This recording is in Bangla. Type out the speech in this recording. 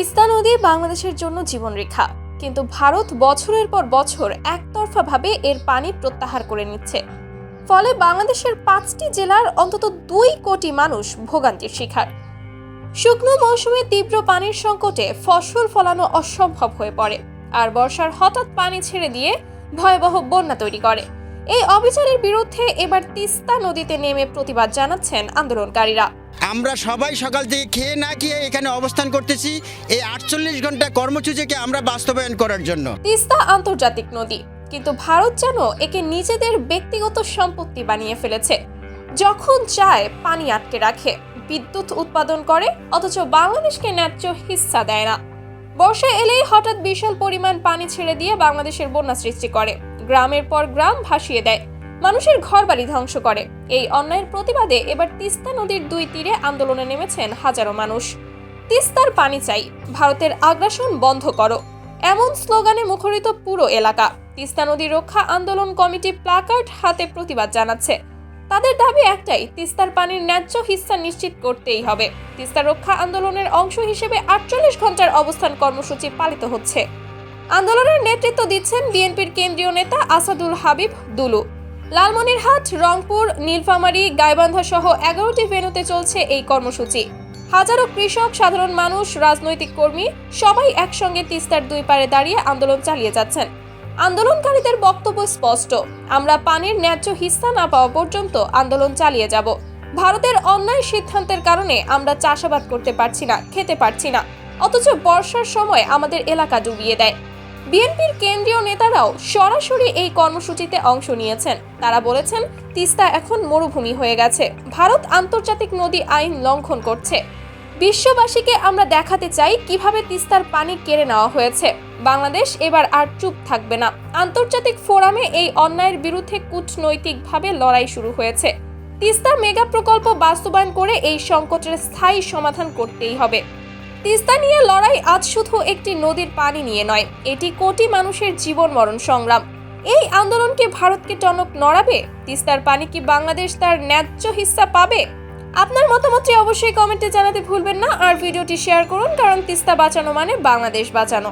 তিস্তা নদী বাংলাদেশের জন্য জীবনরেখা কিন্তু ভারত বছরের পর বছর একতরফাভাবে এর পানি প্রত্যাহার করে নিচ্ছে। ফলে বাংলাদেশের পাঁচটি জেলার অন্তত দুই কোটি মানুষ ভোগান্তির শিকার। শুকনো মৌসুমে তীব্র পানির সংকটে ফসল ফলানো অসম্ভব হয়ে পড়ে। আর বর্ষার হঠাৎ পানি ছেড়ে দিয়ে ভয়াবহ বন্যা তৈরি করে। এই অবিচারের বিরুদ্ধে এবার তিস্তা নদীতে নেমে প্রতিবাদ জানাচ্ছেন আন্দোলনকারীরা। আমরা সবাই সকাল থেকে খেয়ে না খেয়ে এখানে অবস্থান করতেছি। এই আটচল্লিশ ঘণ্টা কর্মসূচিকে আমরা বাস্তবায়ন করার জন্য। তিস্তা আন্তর্জাতিক নদী। কিন্তু ভারত যেন একে নিজেদের ব্যক্তিগত সম্পত্তি বানিয়ে ফেলেছে। যখন চায় পানি আটকে রাখে বিদ্যুৎ উৎপাদন করে অথচ বাংলাদেশকে ন্যায্য হিস্সা দেয় না। বর্ষা এলেই হঠাৎ বিশাল পরিমাণ পানি ছেড়ে দিয়ে বাংলাদেশের বন্যা সৃষ্টি করে। গ্রামের পর গ্রাম ভাসিয়ে দেয়। মানুষের ঘরবাড়ি ধ্বংস করে। এই অন্যায়ের প্রতিবাদে এবার তিস্তা নদীর দুই তীরে আন্দোলনে নেমেছেন হাজারো মানুষ। তিস্তার পানি চাই, ভারতের আগ্রাসন বন্ধ করো। এমন স্লোগানে মুখরিত পুরো এলাকা। তিস্তা নদী রক্ষা আন্দোলন কমিটি প্লাকার্ড হাতে প্রতিবাদ জানাচ্ছে। তাদের দাবি একটাই, তিস্তার পানির ন্যায্য হিস্সা নিশ্চিত করতেই হবে। তিস্তা রক্ষা আন্দোলনের অংশ হিসেবে আটচল্লিশ ঘণ্টার অবস্থান কর্মসূচি পালিত হচ্ছে। আন্দোলনের নেতৃত্ব দিচ্ছেন বিএনপির কেন্দ্রীয় নেতা আসাদুল হাবিব দুলু। লালমনিরহাট, রংপুর, নীলফামারী, গাইবান্ধা সহ এগারোটি ভেন্যুতে চলছে এই কর্মসূচি। হাজারো কৃষক, সাধারণ মানুষ, রাজনৈতিক কর্মী সবাই একসঙ্গে তিস্তার দুই পারে দাঁড়িয়ে আন্দোলন চালিয়ে যাচ্ছেন। আন্দোলনকারীদের বক্তব্য স্পষ্ট, আমরা পানির ন্যায্য হিস্সা না পাওয়া পর্যন্ত আন্দোলন চালিয়ে যাব। ভারতের অন্যায় সিদ্ধান্তের কারণে আমরা চাষাবাদ করতে পারছি না, খেতে পারছি না। অথচ বর্ষার সময় আমাদের এলাকা ডুবিয়ে দেয়। বিএনপির কেন্দ্রীয় নেতারাও সরাসরি এই কর্মসূচিতে অংশ নিয়েছেন। তারা বলেছেন, তিস্তা এখন মরুভূমি হয়ে গেছে। ভারত আন্তর্জাতিক নদী আইন লঙ্ঘন করছে। বিশ্ববাসীকে আমরা দেখাতে চাই কীভাবে তিস্তার পানি কেড়ে নেওয়া হয়েছে। বাংলাদেশ এবার আর চুপ থাকবে না। আন্তর্জাতিক ফোরামে এই অন্যায়ের বিরুদ্ধে কূটনৈতিকভাবে লড়াই শুরু হয়েছে। তিস্তা মেগা প্রকল্প বাস্তবায়ন করে এই সংকটের স্থায়ী সমাধান করতেই হবে। তিস্তা নিয়ে লড়াই আজ শুধু একটি নদীর পানি নিয়ে নয়, এটি কোটি মানুষের জীবন মরণ সংগ্রাম। এই আন্দোলনকে ভারতকে টনক নড়াবে? তিস্তার পানি কি বাংলাদেশ তার ন্যায্য হিস্সা পাবে? আপনার মতামতটি অবশ্যই কমেন্টে জানাতে ভুলবেন না, আর ভিডিওটি শেয়ার করুন, কারণ তিস্তা বাঁচানো মানে বাংলাদেশ বাঁচানো।